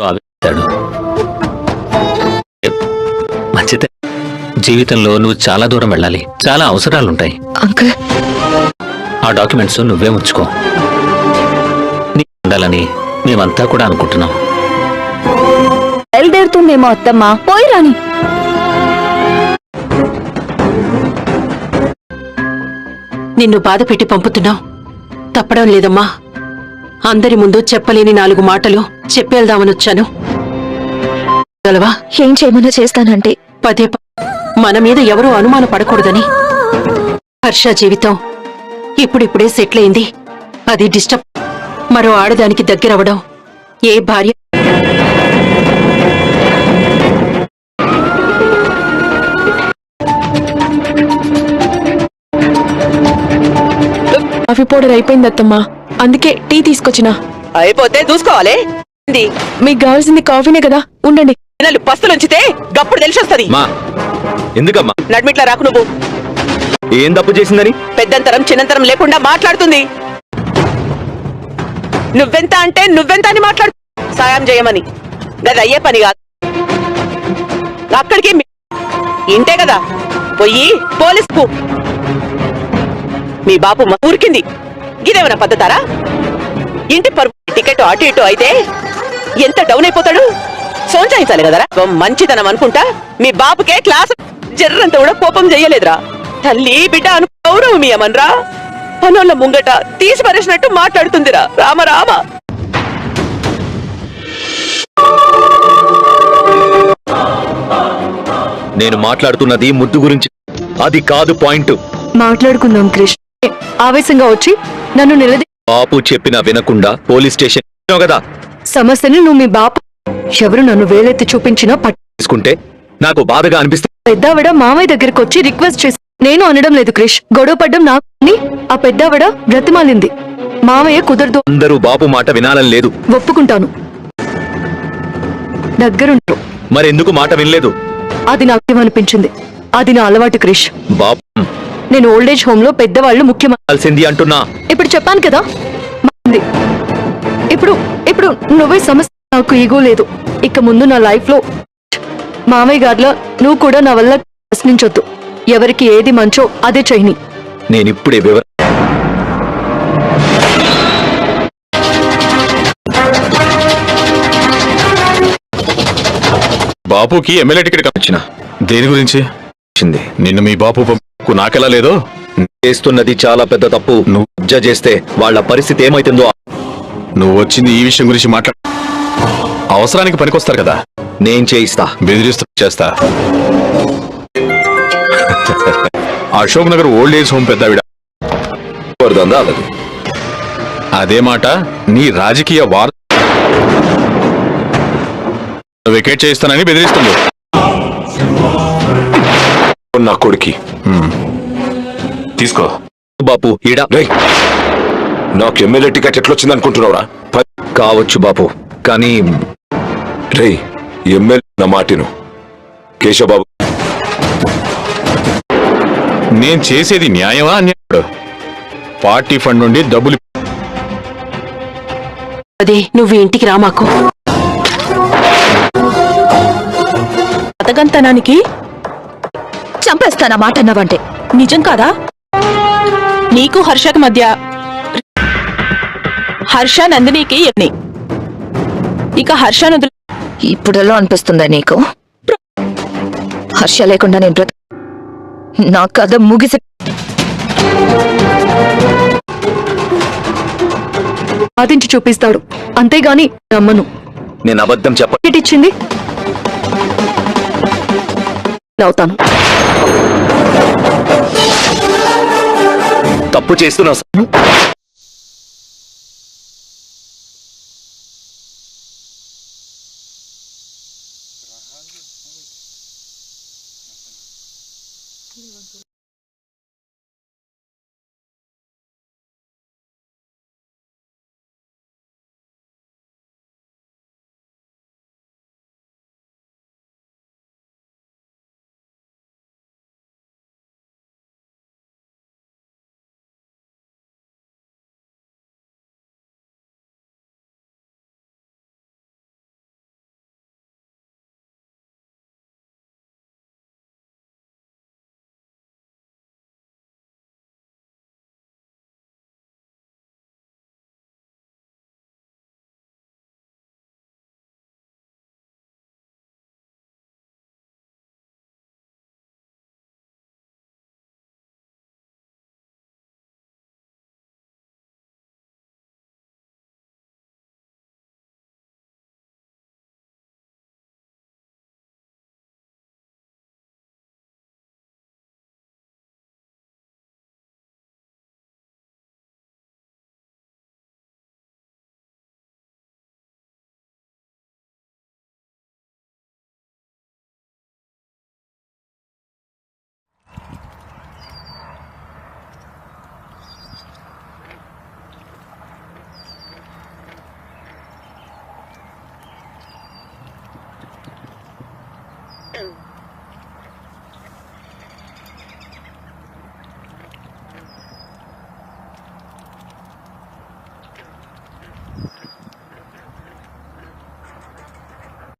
ఆవేశాడు మంచిదే. జీవితంలో నువ్వు చాలా దూరం వెళ్ళాలి. చాలా అవసరాలుంటాయి. అంకుల్. ఆ డాక్యుమెంట్స్ నువ్వే ఉంచుకో. నీ ఉండాలని మేమంతా కూడా అనుకుంటున్నాం. బయలుదేరుతుందేమో అత్తమ్మ. పోయి రాని. నిన్ను బాధ పెట్టి పంపుతున్నావు. తప్పడం లేదమ్మా. అందరి ముందు చెప్పలేని నాలుగు మాటలు చెప్పేద్దామనొచ్చాను. గలవా? ఏం చేయమన్నా చేస్తానంటే. పదే మన మీద ఎవరూ అనుమాన పడకూడదని. హర్ష జీవితం ఇప్పుడిప్పుడే సెటిల్ అయింది. అది డిస్టర్బ్ మరో ఆడదానికి దగ్గరవడం ఏ భార్య కాఫీ పౌడర్ అయిపోయింది అత్తమ్మా. అందుకే టీ తీసుకొచ్చిన. అయిపోతే చూసుకోవాలి. ఇది మీకు కావాల్సింది కాఫీనే కదా? ఉండండి. పిల్లలు పస్తులుంచితే గప్పుడు తెలిసొస్తది మా ఎందుకమ్మా? నడ్మిట్లా రాకు నువ్వు. ఏం తప్పు చేసిందని? పెద్దంతరం చిన్నంతరం లేకుండా మాట్లాడుతుంది. నువ్వెంత అంటే నువ్వెంత అని మాట్లాడు. సాయం చేయమని. గది అయ్యే పని కాదు. అక్కడికి ఇంటే కదా. పోయి పోలీసుకు మీ బాపు మ- ఊరికింది. ఇదేమైనా పద్ధతారా? ఇంటి పరుపు టికెట్ అటు ఇటు అయితే ఎంత డౌన్ అయిపోతాడు? సోంచాయించాలి కదరా. ఓ మంచితనం అనుకుంటా మీ బాపుకే క్లాస్ జర్రంత కూడా కోపం చెయ్యలేదురా తల్లి బిడ్డ అను గౌరవం ఇయ్యమన్రా పనుల ముంగట తీసి పరేసినట్టు మాట్లాడుతుందిరా. రామ రామ. నేను మాట్లాడుతున్నది ముద్దు గురించి. అది కాదు పాయింట్. మాట్లాడుకుందాం క్రిష్ ఆవేశంగా వచ్చి నన్ను నిలదీ బాపు చెప్పినా వినకుండా పోలీస్ స్టేషన్ కదా. సమస్యని నువ్వు మీ బాప ఎవరు నన్ను వేలెత్తి చూపించినా పట్టు తీసుకుంటే నాకు బాధగా అనిపిస్తే పెద్దావిడ మామయ్య దగ్గరికి వచ్చి రిక్వెస్ట్ చేసి నేను అనడం లేదు క్రిష్. గొడవ పడ్డం నాకు అని ఆ పెద్దావిడ బ్రతిమాలింది. మామయ్య కుదరదు. అందరూ బాపు మాట వినాలని లేదు. ఒప్పుకుంటాను. దగ్గరుంటారు. మరెందుకు మాట వినలేదు? అది నాకేమనిపించింది అది నా అలవాటు క్రిష్. బాపు నేను ఓల్డేజ్ హోమ్లో పెద్దవాళ్ళు ముఖ్యమా కాల్సింది అంటున్నా. ఇప్పుడు చెప్పాను కదా. ఇప్పుడు ఇప్పుడు నువ్వే సమస్య నాకు ఈగో లేదు. ఇక ముందు నా లైఫ్లో మామయ్య గారిలో నువ్వు కూడా నా వల్ల ప్రశ్నించొద్దు. ఎవరికి ఏది మంచో అదే చేయని నేనిప్పుడే వివర బాపుకి ఎమ్మెల్యే టికెట్ వచ్చిన దేని గురించి? వచ్చింది. నిన్ను మీ బాపు పంపు నాకెలా లేదో? చేస్తున్నది చాలా పెద్ద తప్పు. నువ్వు కబ్జా చేస్తే వాళ్ళ పరిస్థితి ఏమైతుందో నువ్వు వచ్చింది ఈ విషయం గురించి మాట్లాడ అవసరానికి పనికొస్తారు కదా? నేను చేయిస్తా. బెదిరిస్తూ చేస్తా. Ashok Nagar old age home పెద్దావిడ. అదే? మాట నీ రాజకీయ వార్ వికెట్ చేయిస్తానని బెదిరిస్తుంది. నా కొడుకి. తీసుకో. బాపు నాకు ఎమ్మెల్యే టికెట్ ఎట్లొచ్చింది అనుకుంటున్నావురా కావచ్చు బాపు కానీ రే ఎమ్మెల్యే నా మాటిను. కేశవబాబు. నేను చేసేది న్యాయమా అన్యాడు పార్టీ ఫండ్ నుండి డబ్బులు అదే నువ్వు ఇంటికి రా మాకు. అతగంతనానికి చంపేస్తానా మాట అన్నావంటే? నిజం కాదా? నీకు హర్షకి మధ్య హర్ష నందినికి ఎన్ని? ఇక హర్ష నదులు ఇప్పుడెలా అనిపిస్తుందా నీకు? హర్ష లేకుండా నేను బ్రత నా కథ ముగిసి సాధించి చూపిస్తాడు. అంతేగాని నమ్మను. నేను అబద్ధం చెప్ప అవుతాను. తప్పు చేస్తున్నా సార్.